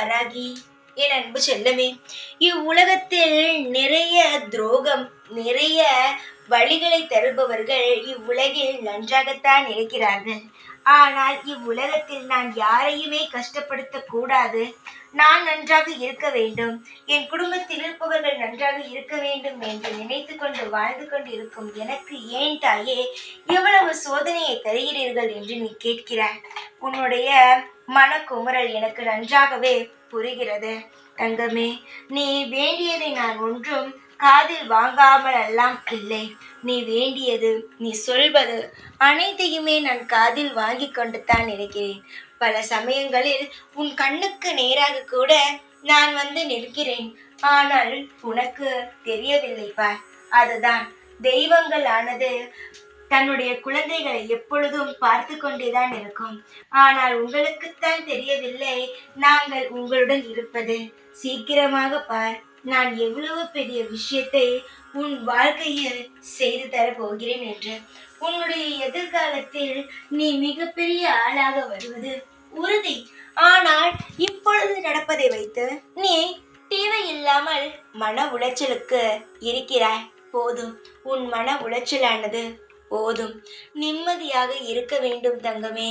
வராகி என் அன்பு செல்லமே இவ்வுலகத்தில் நிறைய துரோகம் நிறைய வழிகளை தருபவர்கள் இவ்வுலகில் நன்றாகத்தான் இருக்கிறார்கள். ஆனால் இவ்வுலகத்தில் நான் யாரையுமே கஷ்டப்படுத்த கூடாது. நான் நன்றாக இருக்க வேண்டும். என் குடும்பத்தில் இருப்பவர்கள் நன்றாக இருக்க வேண்டும் என்று நினைத்து கொண்டு வாழ்ந்து கொண்டு இருக்கும் எனக்கு ஏன் தாயே இவ்வளவு சோதனையை தருகிறீர்கள் என்று நீ கேட்கிறாய். உன்னுடைய மனக்குமுறல் எனக்கு நன்றாகவே புரிகிறது. தங்கமே நீ வேண்டியதை நான் ஒன்றும் காதில் வாங்காமல் எல்லாம் இல்லை. நீ வேண்டியது நீ சொல்வது அனைத்தையுமே நான் காதில் வாங்கி கொண்டு தான் இருக்கிறேன். பல சமயங்களில் உன் கண்ணுக்கு நேராக கூட நான் வந்து நிற்கிறேன். ஆனால் உனக்கு தெரியவில்லை பார். அதுதான் தெய்வங்கள் ஆனது தன்னுடைய குழந்தைகளை எப்பொழுதும் பார்த்து கொண்டேதான் இருக்கும். ஆனால் உங்களுக்குத்தான் தெரியவில்லை நாங்கள் உங்களுடன் இருப்பது. சீக்கிரமாக பார் நான் எவ்வளவு பெரிய விஷயத்தை உன் வாழ்க்கையில் செய்து தர போகிறேன் என்று. உன்னுடைய எதிர்காலத்தில் நீ மிகப்பெரிய ஆளாக வருவது உறுதி. ஆனால் இப்பொழுது நடப்பதை வைத்து நீ தேவையில்லாமல் மன உளைச்சலுக்கு இருக்கிறாய். போதும் உன் மன உளைச்சலானது போதும். நிம்மதியாக இருக்க வேண்டும் தங்கமே.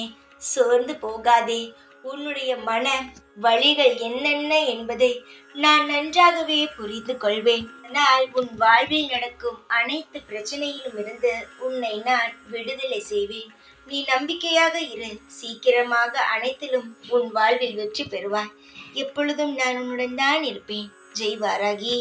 சோர்ந்து போகாதே. உன்னுடைய மன வழிகள் என்னென்ன என்பதை நான் நன்றாகவே புரிந்து கொள்வேன். ஆனால் உன் வாழ்வில் நடக்கும் அனைத்து பிரச்சனையிலும் இருந்து உன்னை நான் விடுதலை செய்வேன். நீ நம்பிக்கையாக இரு. சீக்கிரமாக அனைத்திலும் உன் வாழ்வில் வெற்றி பெறுவாய். எப்பொழுதும் நான் உன்னுடன் தான் இருப்பேன். ஜெய் வாராகி.